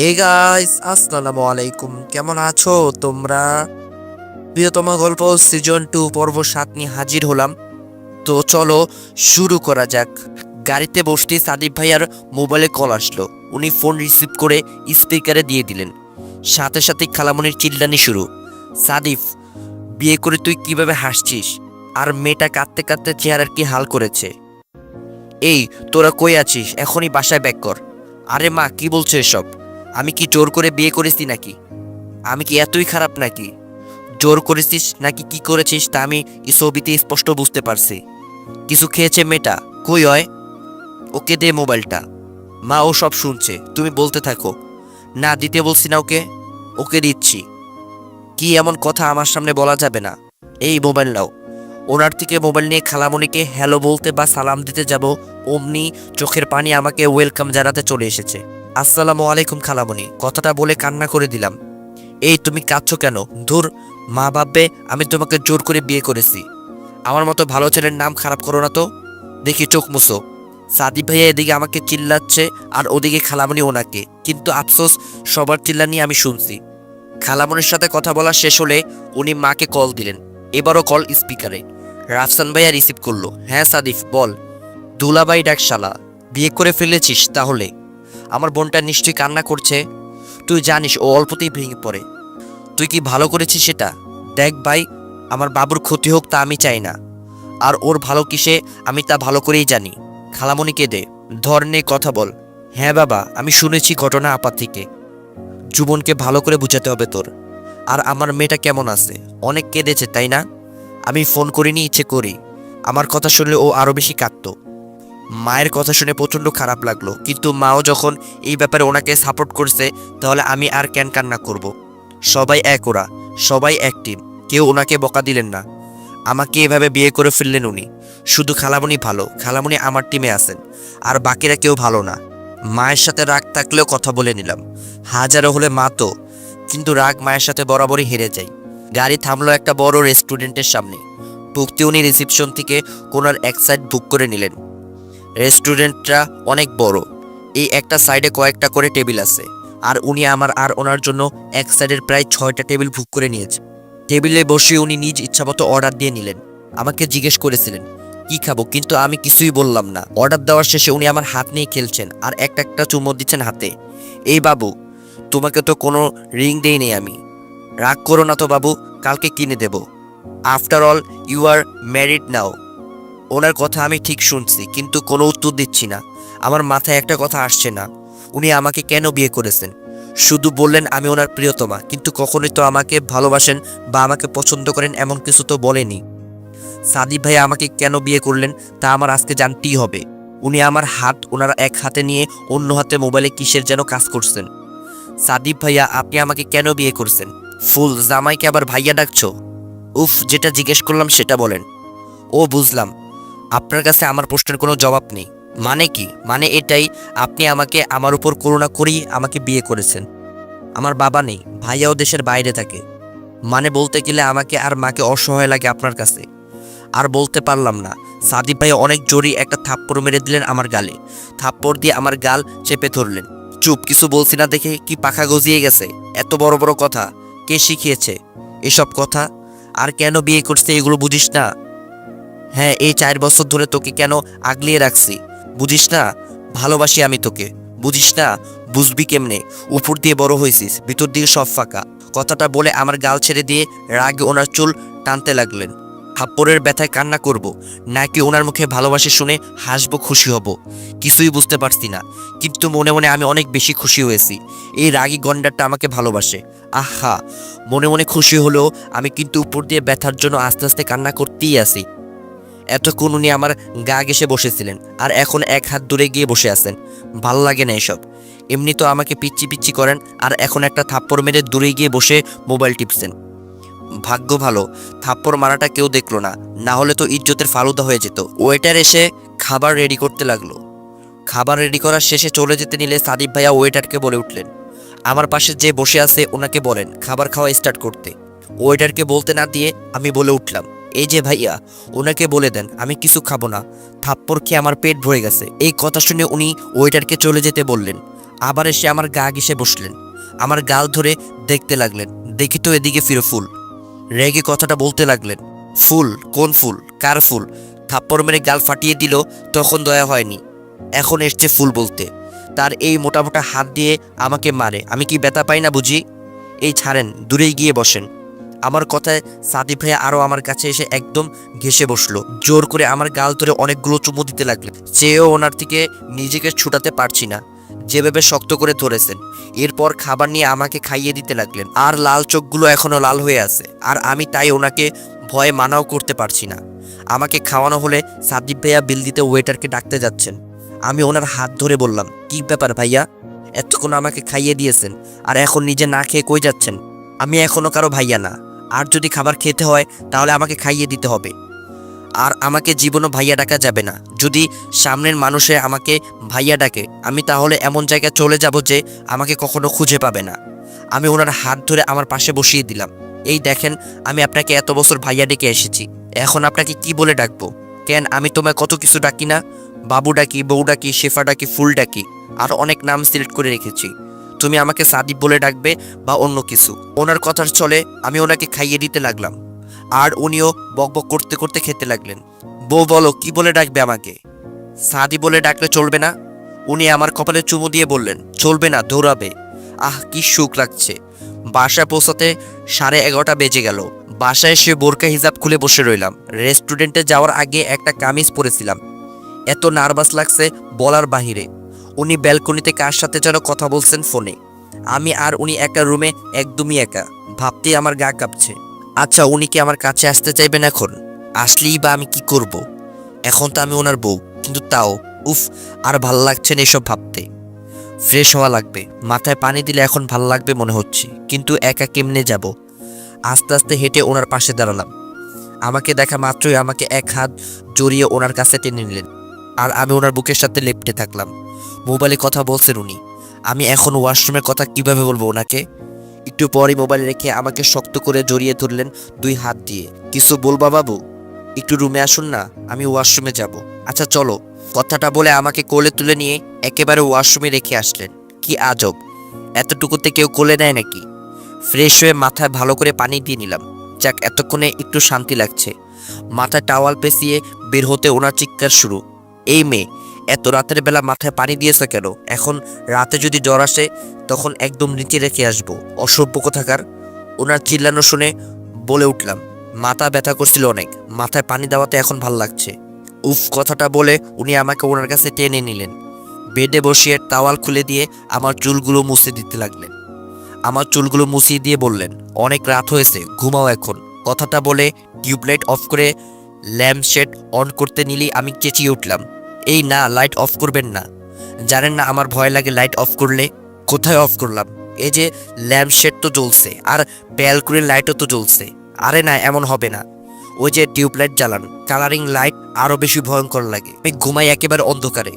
Hey guys আসসালামু আলাইকুম। কেমন আছো তোমরা? প্রিয়তম গল্প সিজন টু পর্ব সাত নিয়ে হাজির হলাম। তো চলো শুরু করা যাক। গাড়িতে বসতে সাদিব ভাইয়ার মোবাইলে কল আসলো। উনি ফোন রিসিভ করে স্পিকারে দিয়ে দিলেন। সাথে সাথে খালামনির চিল্লানি শুরু। সাদিফ, বিয়ে করে তুই কীভাবে হাসছিস? আর মেয়েটা কাঁদতে কাঁদতে চেহারার কি হাল করেছে? এই, তোরা কই আছিস? এখনই বাসায় ব্যাক কর। আরে মা, কি বলছো এসব? আমি কি জোর করে বিয়ে করেছি নাকি? আমি কি এতই খারাপ নাকি? জোর করেছিস নাকি কি করেছিস তা আমি ছবিতে স্পষ্ট বুঝতে পারছি। কিছু খেয়েছে মেয়েটা? কই হয় ওকে দে মোবাইলটা। মা, ও সব শুনছে। তুমি বলতে থাকো। না, দিতে বলছি না ওকে। ওকে দিচ্ছি। কি এমন কথা আমার সামনে বলা যাবে না। এই মোবাইল নাও। ওনার থেকে মোবাইল নিয়ে খালামণিকে হ্যালো বলতে বা সালাম দিতে যাব অমনি চোখের পানি আমাকে ওয়েলকাম জানাতে চলে এসেছে। আসসালামু আলাইকুম খালামণি, কথাটা বলে কান্না করে দিলাম। এই তুমি কাঁদছো কেন? ধুর, মা ভাববে আমি তোমাকে জোর করে বিয়ে করেছি। আমার মতো ভালো ছেলের নাম খারাপ করো না তো। দেখি চোখ মুছো। সাদিব ভাইয়া এদিকে আমাকে চিল্লাচ্ছে আর ওদিকে খালামণি ওনাকে। কিন্তু আফসোস, সবার চিল্লানি আমি শুনছি। খালামণির সাথে কথা বলা শেষ হলে উনি মাকে কল দিলেন। এবারও কল স্পিকারে। রাফসান ভাইয়া রিসিভ করল। হ্যাঁ সাদিফ, বল। দুলাবাই ডাকশালা। বিয়ে করে ফেলেছিস তাহলে? আমার বোনটা নিশ্চয়ই কান্না করছে। তুই জানিস, ও অল্পতেই ভেঙে পড়ে। তুই কি ভালো করেছিস সেটা? দেখ ভাই, আমার বাবুর ক্ষতি হোক তা আমি চাই না। আর ওর ভালো কিসে, আমি তা ভালো করেই জানি। খালামণিকে দে? ধরনে কথা বল। হ্যাঁ বাবা, আমি শুনেছি ঘটনা আপা থেকে। জীবনকে ভালো করে বুঝাতে হবে তোর। আর আমার মেয়েটা কেমন আছে? অনেক কেঁদেছে, তাই না? আমি ফোন করিনি, ইচ্ছে করি। আমার কথা শুনলে ও আরও বেশি কাঁদতো। মায়ের কথা শুনে প্রচণ্ড খারাপ লাগল। কিন্তু মাও যখন এই ব্যাপারে ওনাকে সাপোর্ট করছে, তাহলে আমি আর ক্যান কান্না করব। সবাই এক ওরা, সবাই এক টিম কেউ ওনাকে বকা দিলেন না। আমাকে এভাবে বিয়ে করে ফেললেন উনি। শুধু খালামণি ভালো খালামণি আমার টিমে আছেন। আর বাকিরা কেউ ভালো না। মায়ের সাথে রাগ থাকলেও কথা বলে নিলাম। হাজারো হলে মা তো, কিন্তু রাগ মায়ের সাথে বরাবরই হেরে যায়। গাড়ি থামলো একটা বড় রেস্টুরেন্টের সামনে। ভুক্তি উনি রিসিপশন থেকে কোনার এক সাইড বুক করে নিলেন। রেস্টুরেন্টটা অনেক বড়। এই একটা সাইডে কয়েকটা করে টেবিল আছে। আর উনি আমার আর ওনার জন্য এক সাইডের প্রায় ছয়টা টেবিল বুক করে নিয়েছে। টেবিলে বসে উনি নিজ ইচ্ছামতো অর্ডার দিয়ে নিলেন। আমাকে জিজ্ঞেস করেছিলেন, কি খাব? কিন্তু আমি কিছুই বললাম না। অর্ডার দেওয়ার শেষে উনি আমার হাত নিয়ে খেলছেন আর একটা একটা চুমো দিচ্ছেন হাতে। এই বাবু, তোমাকে তো কোনো রিং দেইনি আমি। রাগ করো না তো বাবু, কালকে কিনে দেব। After all, you are married now. ওনার কথা আমি ঠিক শুনছি, কিন্তু কোনো উত্তর দিচ্ছি না। আমার মাথায় একটা কথা আসছে না। উনি আমাকে কেন বিয়ে করেছেন? শুধু বললেন আমি ওনার প্রিয়তমা, কিন্তু কখনোই তো আমাকে ভালোবাসেন বা আমাকে পছন্দ করেন এমন কিছু তো বলেনি। সাদিব ভাই আমাকে কেন বিয়ে করলেন তা আমার আজকে জানতেই হবে। উনি আমার হাত ওনার এক হাতে নিয়ে অন্য হাতে মোবাইলে কিসের যেন কাজ করছেন। সাদিব ভাইয়া, আপনি আমাকে কেন বিয়ে করছেন? ফুল, জামাইকে আবার ভাইয়া ডাকছো? উফ, যেটা জিজ্ঞেস করলাম সেটা বলেন। ও, বুঝলাম। আপনার কাছে আমার প্রশ্নের কোনো জবাব নেই। মানে কি? মানে এটাই, আপনি আমাকে আমার উপর করুণা করেই আমাকে বিয়ে করেছেন। আমার বাবা নেই, ভাইয়াও দেশের বাইরে থাকে। মানে বলতে গেলে আমাকে আর মাকে অসহায় লাগে আপনার কাছে। আর বলতে পারলাম না সাদিব ভাই অনেক জোরে একটা থাপ্পড় মেরে দিলেন আমার গালে। থাপ্পড় দিয়ে আমার গাল চেপে ধরলেন। চুপ, কিছু বলছি না দেখে কি পাখা গজিয়ে গেছে? এত বড় বড় কথা, কে শিখিয়েছে? এসব কথা? আর কেন বিয়ে করছে এগুলো বুঝিস না? হ্যাঁ এই চার বছর ধরে তোকে কেন আগলিয়ে রাখছি? বুঝিস না? ভালোবাসি আমি তোকে। বুঝিস না? বুঝবি কেমনে? উপর দিয়ে বড় হয়েছিস, ভিতর দিয়ে সব ফাঁকা। কথাটা বলে আমার গাল ছেড়ে দিয়ে রাগে ওনার চুল টানতে লাগলেন। থাপ্পড়ের ব্যথায় কান্না করব, নাকি ওনার মুখে ভালোবাসে শুনে হাসবো, খুশি হব? কিছুই বুঝতে পারছি না। কিন্তু মনে মনে আমি অনেক বেশি খুশি হয়েছি। এই রাগী গন্ডারটা আমাকে ভালোবাসে। আহা! মনে মনে খুশি হলেও আমি কিন্তু উপর দিয়ে ব্যথার জন্য আস্তে আস্তে কান্না করতেই আছি। এতক্ষণ উনি আমার গা ঘেসে বসেছিলেন আর এখন এক হাত দূরে গিয়ে বসে আছেন। ভালো লাগে না এসব। এমনি তো আমাকে পিচ্ছি পিচ্ছি করেন আর এখন একটা থাপ্পড় মেরে দূরে গিয়ে বসে মোবাইল টিপছেন। ভাগ্য ভালো, থাপ্পড় মারাটা কেউ দেখল না না হলে তো ইজ্জতের ফালুদা হয়ে যেত। ওয়েটার এসে খাবার রেডি করতে লাগল। খাবার রেডি করার শেষে চলে যেতে নিলে সাদিব ভাইয়া ওয়েটারকে বলে উঠলেন। আমার পাশে যে বসে আছে, ওনাকে বলেন, খাবার খাওয়া স্টার্ট করতে। ওয়েটারকে বলতে না দিয়ে আমি বলে উঠলাম। এই যে ভাইয়া, ওনাকে বলে দেন, আমি কিছু খাব না। থাপ্পড় খেয়ে আমার পেট ভরে গেছে। এই কথা শুনে উনি ওয়েটারকে চলে যেতে বললেন। আবার এসে আমার গা ঘেসে বসলেন। আমার গাল ধরে দেখতে লাগলেন। দেখি তো এদিকে ফিরে ফুল। রেগে কথাটা বলতে লাগলেন। ফুল? কোন ফুল? কার ফুল? থাপ্পড় মেরে গাল ফাটিয়ে দিল, তখন দয়া হয়নি। এখন এসছে ফুল বলতে। তার এই মোটা মোটা হাত দিয়ে আমাকে মারে। আমি কি ব্যথা পাই না বুঝি? এই ছাড়েন, দূরেই গিয়ে বসেন। আমার কথায় সাদিব ভাইয়া আরও আমার কাছে এসে একদম ঘেসে বসল। জোর করে আমার গাল ধরে অনেকগুলো চুমু দিতে লাগলেন। চেয়েও ওনার থেকে নিজেকে ছুটাতে পারছি না। যেভাবে শক্ত করে ধরেছেন। এরপর খাবার নিয়ে আমাকে খাইয়ে দিতে লাগলেন। আর লাল চোখগুলো এখনও লাল হয়ে আছে। আর আমি তাই ওনাকে ভয়ে মানাও করতে পারছি না। আমাকে খাওয়ানো হলে সাদিব ভাইয়া বিল দিতে ওয়েটারকে ডাকতে যাচ্ছেন। আমি ওনার হাত ধরে বললাম, কি ব্যাপার ভাইয়া? এতক্ষণ আমাকে খাইয়ে দিয়েছেন। আর এখন নিজে না খেয়ে কই যাচ্ছেন? আমি এখনও কারও ভাইয়া না। আর যদি খাবার খেতে হয়, তাহলে আমাকে খাইয়ে দিতে হবে। আর আমাকে জীবনও ভাইয়া ডাকা যাবে না। যদি সামনের মানুষে আমাকে ভাইয়া ডাকে, আমি তাহলে এমন জায়গায় চলে যাব যে আমাকে কখনো খুঁজে পাবে না। আমি ওনার হাত ধরে আমার পাশে বসিয়ে দিলাম। এই দেখেন, আমি আপনাকে এত বছর ভাইয়া ডেকে এসেছি। এখন আপনাকে কি বলে ডাকবো? কেন, আমি তোমায় কত কিছু ডাকি না? বাবু ডাকি, বউ ডাকি, শেফা ডাকি, ফুল ডাকি, আর অনেক নাম সিলেক্ট করে রেখেছি। তুমি আমাকে সাদিব বলে ডাকবে বা অন্য কিছু। ওনার কথার চলে আমি ওনাকে খাইয়ে দিতে লাগলাম। আর উনিও বকবক করতে করতে খেতে লাগলেন। বউ বলো, কি বলে ডাকবে আমাকে? সাদি বলে ডাকলে চলবে না? উনি আমার কপালে চুমু দিয়ে বললেন, চলবে না, দৌড়াবে। আহ, কি সুখ লাগছে। বাসায় পৌঁছাতে সাড়ে এগারোটা বেজে গেল। বাসায় এসে বোরকা হিজাব খুলে বসে রইলাম। রেস্টুরেন্টে যাওয়ার আগে একটা কামিজ পরেছিলাম। এত নার্ভাস লাগছে বলার বাহিরে। উনি ব্যালকনিতে কার সাথে যেন কথা বলছেন ফোনে। আমি আর উনি একা রুমে একদমই একা। ভাবতেই আমার গা কাঁপছে। আচ্ছা উনি কি আমার কাছে আসতে চাইবেন এখন? আসলেই বা আমি কি করব। এখন তো আমি ওনার বউ, কিন্তু তাও, উফ, আর ভালো লাগছে না এসব ভাবতে। ফ্রেশ হওয়া লাগবে। মাথায় পানি দিলে এখন ভালো লাগবে মনে হচ্ছে, কিন্তু একা কেমনে যাব? আস্তে আস্তে হেঁটে ওনার পাশে দাঁড়ালাম। আমাকে দেখা মাত্রই আমাকে এক হাত জড়িয়ে ওনার কাছে টেনে নিলেন। আর আমি ওনার বুকের সাথে লেপটে থাকলাম। মোবাইলে কথা বলছেন উনি। আমি এখন ওয়াশরুমের কথা কীভাবে বলব ওনাকে? একটু পরই মোবাইল রেখে আমাকে শক্ত করে জড়িয়ে ধরলেন দুই হাত দিয়ে। কিছু বলবা বাবু? একটু রুমে আসুন না, আমি ওয়াশরুমে যাব। আচ্ছা চলো। কথাটা বলে আমাকে কোলে তুলে নিয়ে একেবারে ওয়াশরুমে রেখে আসলেন। কি আজব। এতটুকুতে কেউ কোলে নেয় নাকি? ফ্রেশ হয়ে মাথায় ভালো করে পানি দিয়ে নিলাম। যাক, এতক্ষণে একটু শান্তি লাগছে। মাথায় টাওয়াল পেঁচিয়ে বের হতে ওনার চিৎকার শুরু। এই মেয়ে এত রাতের বেলা মাথায় পানি দিয়েছে কেন? এখন রাতে যদি জ্বর আসে, তখন একদম নিচে রেখে আসব। অসভ্য কোথাকার। ওনার চিল্লানো শুনে বলে উঠলাম, মাথা ব্যথা করছিল অনেক, মাথায় পানি দেওয়াতে এখন ভালো লাগছে। উফ, কথাটা বলে উনি আমাকে ওনার কাছে টেনে নিলেন। বেডে বসিয়ে টাওয়াল খুলে দিয়ে আমার চুলগুলো মুছে দিতে লাগলেন। আমার চুলগুলো মুছিয়ে দিয়ে বললেন, অনেক রাত হয়েছে, ঘুমাও এখন। কথাটা বলে টিউবলাইট অফ করে ল্যাম্প শেড অন করতে নিলেই আমি চেঁচিয়ে উঠলাম। এই না লাইট অফ করবেন না। জানেন না, আমার ভয় লাগে লাইট অফ করলে কোথায় অফ করলাম? এই যে ল্যাম্প শেড তো জ্বলছে, আর ব্যালকনির লাইটও তো জ্বলছে। আরে না, এমন হবে না। ওই যে টিউবলাইট জ্বালান কালারিং লাইট আরও বেশি ভয়ঙ্কর লাগে। আমি ঘুমাই একেবারে অন্ধকারে।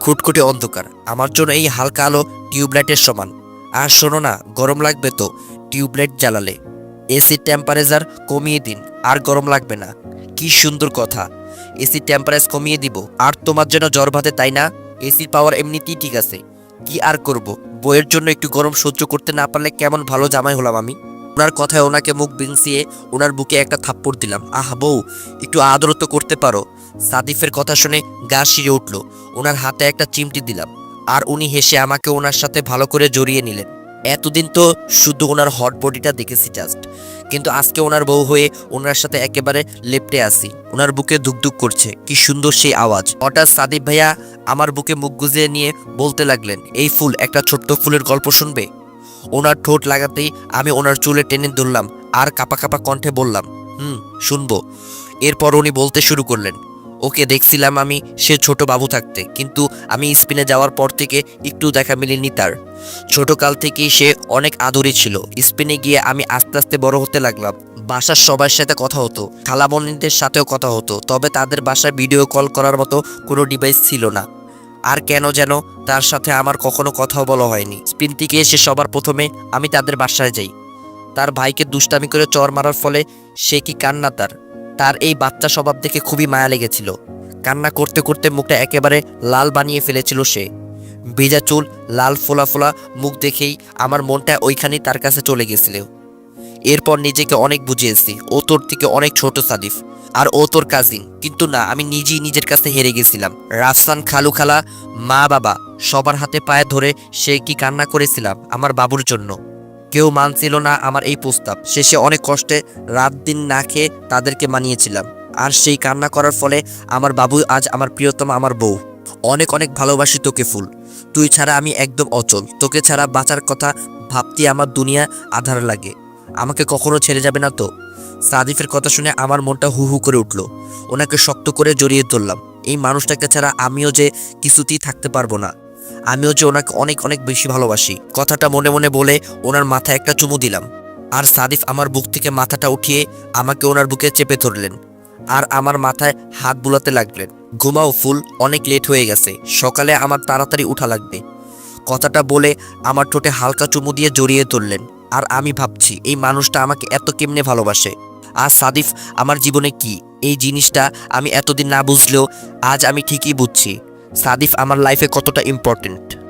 খুটখুটে অন্ধকার। আমার জন্য এই হালকা আলো টিউবলাইটের সমান। আর শোনো না, গরম লাগবে তো টিউবলাইট জ্বালালে। এসি টেম্পারেচার কমিয়ে দিন, আর গরম লাগবে না। কি সুন্দর কথা। এসি টেম্পারেচার কমিয়ে দিব। আর তোমার যেন জ্বর বাঁধে, তাই না? এসির পাওয়ার এমনিতেই ঠিক আছে। কি আর করব? বইয়ের জন্য একটু গরম সহ্য করতে না পারলে কেমন ভালো জামাই হলাম আমি? ওনার কথায় ওনাকে মুখ বিনসিয়ে ওনার বুকে একটা থাপ্পড় দিলাম। আহ, বউ, একটু আদর তো করতে পারো। সাদিফের কথা শুনে গা শিরে উঠল। ওনার হাতে একটা চিমটি দিলাম। আর উনি হেসে আমাকে ওনার সাথে ভালো করে জড়িয়ে নিলেন। এতদিন তো শুধু ওনার হট বডিটা দেখেছি জাস্ট কিন্তু আজকে ওনার বউ হয়ে ওনার সাথে একেবারে লেপটে আসি ওনার বুকে ধুকধুক করছে। কি সুন্দর সেই আওয়াজ। হঠাৎ সাদিব ভাইয়া আমার বুকে মুখ গুজিয়ে নিয়ে বলতে লাগলেন, এই ফুল, একটা ছোট্ট ফুলের গল্প শুনবে? ওনার ঠোঁট লাগাতেই আমি ওনার চুলে টেনে ধরলাম, আর কাপা কাপা কণ্ঠে বললাম, হুম, শুনব। এরপর উনি বলতে শুরু করলেন ওকে দেখছিলাম আমি, সে ছোট বাবু থাকতে। কিন্তু আমি স্পেনে যাওয়ার পর থেকে একটু দেখা মিলেনি তার। ছোটকাল থেকেই সে অনেক আদরই ছিল। স্পেনে গিয়ে আমি আস্তে আস্তে বড় হতে লাগলাম। বাসার সবার সাথে কথা হতো। খালামণিদের সাথেও কথা হতো। তবে তাদের বাসায় ভিডিও কল করার মতো কোনো ডিভাইস ছিল না। আর কেন যেন তার সাথে আমার কখনো কথাও বলা হয়নি। স্পেন থেকে এসে সবার প্রথমে আমি তাদের বাসায় যাই। তার ভাইকে দুষ্টামি করে চর মারার ফলে সে কি কান্না তার? তার এই বাচ্চা স্বভাব দেখে খুবই মায়া লেগেছিল। কান্না করতে করতে মুখটা একেবারে লাল বানিয়ে ফেলেছিল সে। ভেজা চুল, লাল ফোলা ফোলা মুখ দেখেই আমার মনটা ওইখানেই তার কাছে চলে গেছিল। এরপর নিজেকে অনেক বুঝিয়েছি, ও তোর থেকে অনেক ছোট সাদিফ, আর ও তোর কাজিন কিন্তু না, আমি নিজেই নিজের কাছে হেরে গেছিলাম। রাফসান খালু খালা, মা বাবা, সবার হাতে পায়ে ধরে সে কি কান্না করেছিলাম আমার বাবুর জন্য। কেউ মানছিল না আমার এই প্রস্তাব। শেষে অনেক কষ্টে রাত দিন না খেয়ে তাদেরকে মানিয়েছিলাম। আর সেই কান্না করার ফলে আমার বাবু আজ আমার প্রিয়তম আমার বউ। অনেক অনেক ভালোবাসি তোকে ফুল। তুই ছাড়া আমি একদম অচল। তোকে ছাড়া বাঁচার কথা ভাবতে আমার দুনিয়া আধার লাগে। আমাকে কখনো ছেড়ে যাবে না তো। সাদিফের কথা শুনে আমার মনটা হু হু করে উঠল। ওনাকে শক্ত করে জড়িয়ে ধরলাম। এই মানুষটাকে ছাড়া আমিও যে কিছুতেই থাকতে পারব না। আমিও যে ওনাকে অনেক অনেক বেশি ভালোবাসি। কথাটা মনে মনে বলে ওনার মাথায় একটা চুমু দিলাম। আর সাদিফ আমার বুক থেকে মাথাটা উঠিয়ে আমাকে ওনার বুকে চেপে ধরলেন। আর আমার মাথায় হাত বুলাতে লাগলেন। ঘুমাও ফুল, অনেক লেট হয়ে গেছে। সকালে আমার তাড়াতাড়ি উঠা লাগবে। কথাটা বলে আমার ঠোঁটে হালকা চুমু দিয়ে জড়িয়ে ধরলেন। আর আমি ভাবছি, এই মানুষটা আমাকে এত কেমনে ভালোবাসে? আর সাদিফ, আমার জীবনে কি? এই জিনিসটা আমি এতদিন না বুঝলেও আজ আমি ঠিকই বুঝছি। সাদিফ আমার লাইফে কতটা ইম্পর্টেন্ট